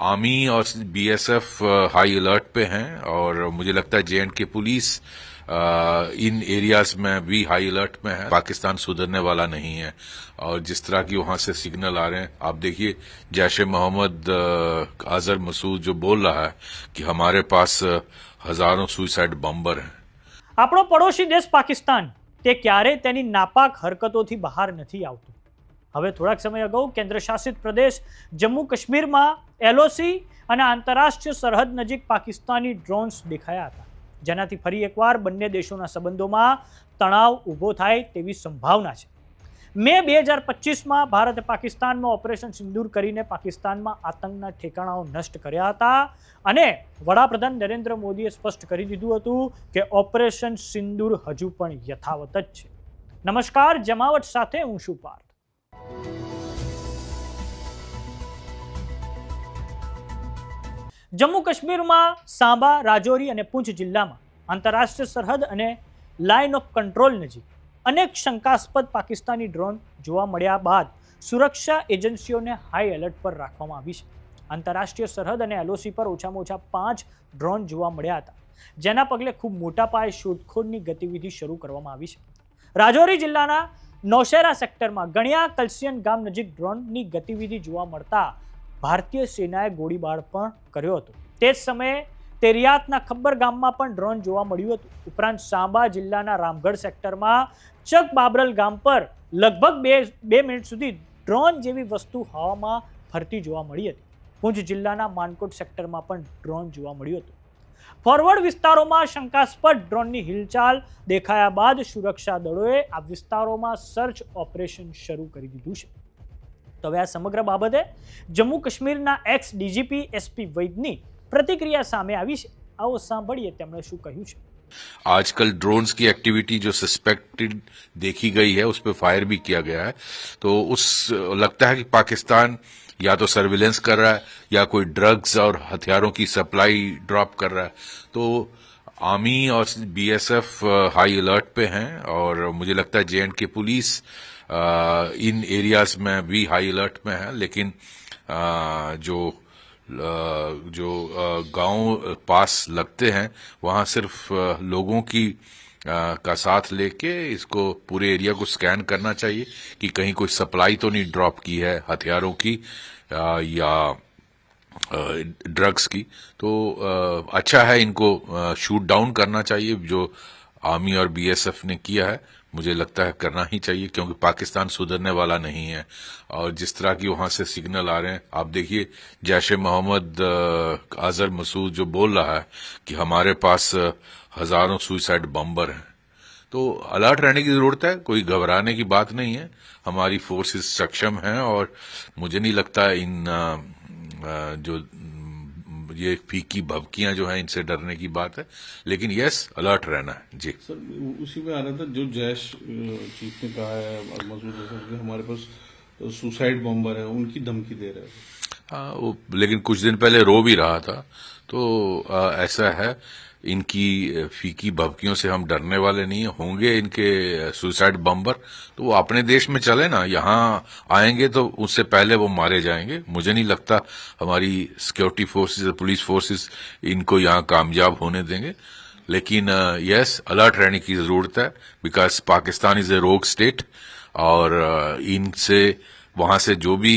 آرمی اور بی ایس ایف ہائی الرٹ پہ ہیں اور مجھے لگتا ہے جے اینڈ کے پولیس ان ایریاز میں بھی ہائی الرٹ میں ہے پاکستان سدھرنے والا نہیں ہے اور جس طرح کی وہاں سے سگنل آ رہے ہیں، آپ دیکھیے جیش محمد آزر مسعود جو بول رہا ہے کہ ہمارے پاس ہزاروں سوئسائڈ بمبر ہیں۔ આપણો પડોશી દેશ પાકિસ્તાન તે ક્યારે તેની નાપાક હરકતોથી બહાર નથી આવતું હવે થોડાક સમય અગાઉ કેન્દ્રશાસિત પ્રદેશ જમ્મુ કાશ્મીરમાં એલઓસી અને આંતરરાષ્ટ્રીય સરહદ નજીક પાકિસ્તાની ડ્રોન્સ દેખાયા હતા. જેનાથી ફરી એકવાર બંને દેશોના સંબંધોમાં તણાવ ઊભો થાય તેવી સંભાવના છે. મે બે હજાર પચીસમાં ભારતે પાકિસ્તાનમાં ઓપરેશન સિંદૂર કરીને પાકિસ્તાનમાં આતંકના ઠેકાણાઓ નષ્ટ કર્યા હતા અને વડાપ્રધાન નરેન્દ્ર મોદીએ સ્પષ્ટ કરી દીધું હતું કે ઓપરેશન સિંદૂર હજુ પણ યથાવત જ છે. નમસ્કાર, જમાવટ સાથે હું શું પાર્થ. જમ્મુ કાશ્મીરમાં સાંબા રાજૌરી અને પૂંછ જિલ્લામાં આંતરરાષ્ટ્રીય સરહદ અને લાઇન ઓફ કંટ્રોલ નજીક અનેક શંકાસ્પદ પાકિસ્તાની ડ્રોન જોવા મળ્યા બાદ સુરક્ષા એજન્સીઓને હાઈ એલર્ટ પર રાખવામાં આવી છે. આંતરરાષ્ટ્રીય સરહદ અને એલઓસી પર ઓછામાં ઓછા પાંચ ડ્રોન જોવા મળ્યા હતા, જેના પગલે ખૂબ મોટા પાયે શોધખોળની ગતિવિધિ શરૂ કરવામાં આવી છે. રાજૌરી જિલ્લાના નૌશેરા સેક્ટરમાં ગણ્યા કલ્સિયન ગામ નજીક ડ્રોનની ગતિવિધિ જોવા મળતા ભારતીય સેનાએ ગોળીબાર પણ કર્યો હતો. તે જ સમયે તેરિયાતના ખબ્બર ગામમાં પણ ડ્રોન જોવા મળ્યું હતું. ઉપરાંત સાંબા જિલ્લાના રામગઢ સેક્ટરમાં ચક બાબરલ ગામ પર લગભગ બે બે મિનિટ સુધી ડ્રોન જેવી વસ્તુ હવામાં ફરતી જોવા મળી હતી. પૂંછ જિલ્લાના માનકોટ સેક્ટરમાં પણ ડ્રોન જોવા મળ્યું હતું. ફોરવર્ડ વિસ્તારોમાં શંકાસ્પદ ડ્રોનની હિલચાલ દેખાયા બાદ સુરક્ષા દળોએ આ વિસ્તારોમાં સર્ચ ઓપરેશન શરૂ કરી દીધું છે. તો હવે આ સમગ્ર બાબતે જમ્મુ કાશ્મીરના એક્સ ડીજીપી એસપી વૈદની પ્રતિક્રિયા સામે આવી છે. આવો સાંભળીએ તેમણે શું કહ્યું છે. آج کل ڈرونز کی ایکٹیویٹی جو سسپیکٹڈ دیکھی گئی ہے، اس پہ فائر بھی کیا گیا ہے۔ تو اس، لگتا ہے کہ پاکستان یا تو سرویلنس کر رہا ہے یا کوئی ڈرگز اور ہتھیاروں کی سپلائی ڈراپ کر رہا ہے۔ تو آرمی اور بی ایس ایف ہائی الرٹ پہ ہیں اور مجھے لگتا ہے جے اینڈ کے پولیس ان ایریاز میں بھی ہائی الرٹ میں ہے لیکن جو جو گاؤں پاس لگتے ہیں، وہاں صرف لوگوں کی کا ساتھ لے کے اس کو پورے ایریا کو سکین کرنا چاہیے کہ کہیں کوئی سپلائی تو نہیں ڈراپ کی ہے ہتھیاروں کی یا ڈرگس کی۔ تو اچھا ہے ان کو شوٹ ڈاؤن کرنا چاہیے، جو آرمی اور بی ایس ایف نے کیا ہے، مجھے لگتا ہے کرنا ہی چاہیے، کیونکہ پاکستان سدھرنے والا نہیں ہے۔ اور جس طرح کی وہاں سے سگنل آ رہے ہیں، آپ دیکھیے، جیش محمد اظہر مسعود جو بول رہا ہے کہ ہمارے پاس ہزاروں سوئسائڈ بمبر ہیں۔ تو الرٹ رہنے کی ضرورت ہے، کوئی گھبرانے کی بات نہیں ہے۔ ہماری فورسز سکشم ہیں اور مجھے نہیں لگتا ان جو یہ ایک پھیکی بھبکیاں جو ہیں ان سے ڈرنے کی بات ہے۔ لیکن یس الرٹ رہنا ہے۔ جی۔ سر اسی میں آ رہا تھا جو جیش چیف نے کہا ہے مسعود ہمارے پاس سوسائڈ بمبر ہیں ان کی دھمکی دے رہے ہیں۔ ہاں لیکن کچھ دن پہلے رو بھی رہا تھا۔ تو ایسا ہے، ان کی فیکی بھبکیوں سے ہم ڈرنے والے نہیں ہوں گے ان کے سویسائیڈ بمبر، تو وہ اپنے دیش میں چلے نا، یہاں آئیں گے تو اس سے پہلے وہ مارے جائیں گے۔ مجھے نہیں لگتا ہماری سیکیورٹی فورسز اور پولیس فورسز ان کو یہاں کامیاب ہونے دیں گے۔ لیکن یس الرٹ رہنے کی ضرورت ہے بیکاز پاکستان از اے روگ اسٹیٹ اور ان سے वहां से जो भी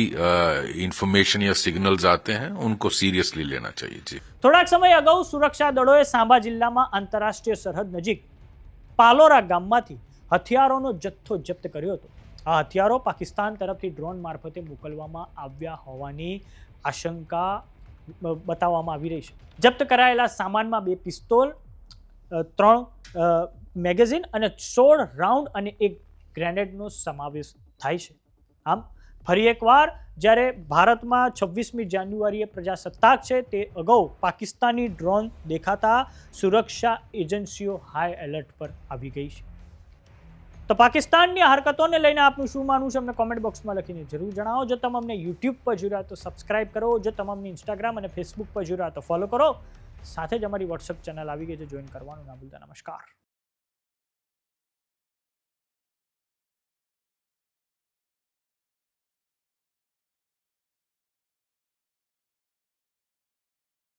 इंफॉर्मेशन या सिग्नल्स आते हैं उनको सीरियसली लेना चाहिए जी થોડાક સમય અગાઉ સુરક્ષા દળોએ સાંબા જિલ્લામાં આંતરરાષ્ટ્રીય સરહદ નજીક પાલોરા ગામમાંથી હથિયારોનો જથ્થો જપ્ત કર્યો હતો આ હથિયારો પાકિસ્તાન તરફથી ડ્રોન મારફતે મોકલવામાં આવ્યા હોવાની આશંકા બ- બતાવવામાં આવી રહી છે જપ્ત કરાયેલા સામાનમાં બે પિસ્તોલ અ, ત્રણ અ, મેગેઝિન અને સોળ રાઉન્ડ અને એક ગ્રેનેડનો સમાવેશ થાય છે આમ ફરી એકવાર, જ્યારે ભારતમાં છવ્વીસમી જાન્યુઆરીએ પ્રજાસત્તાક છે, તે અગાઉ પાકિસ્તાની ડ્રોન દેખાતા સુરક્ષા એજન્સીઓ હાઈ એલર્ટ પર આવી ગઈ છે. તો પાકિસ્તાનની હરકતોને લઈને આપનું શું માનવું છે, અમને કોમેન્ટ બોક્સમાં લખીને જરૂર જણાવો. જો તમે અમને યુટ્યુબ પર જોયા તો સબસ્ક્રાઇબ કરો. જો તમે અમને ઇન્સ્ટાગ્રામ અને ફેસબુક પર જોઈ તો ફોલો કરો. સાથે જ અમારી વોટ્સઅપ ચેનલ આવી ગઈ છે જોઈન કરવાનું ના ભૂલતા. નમસ્કાર.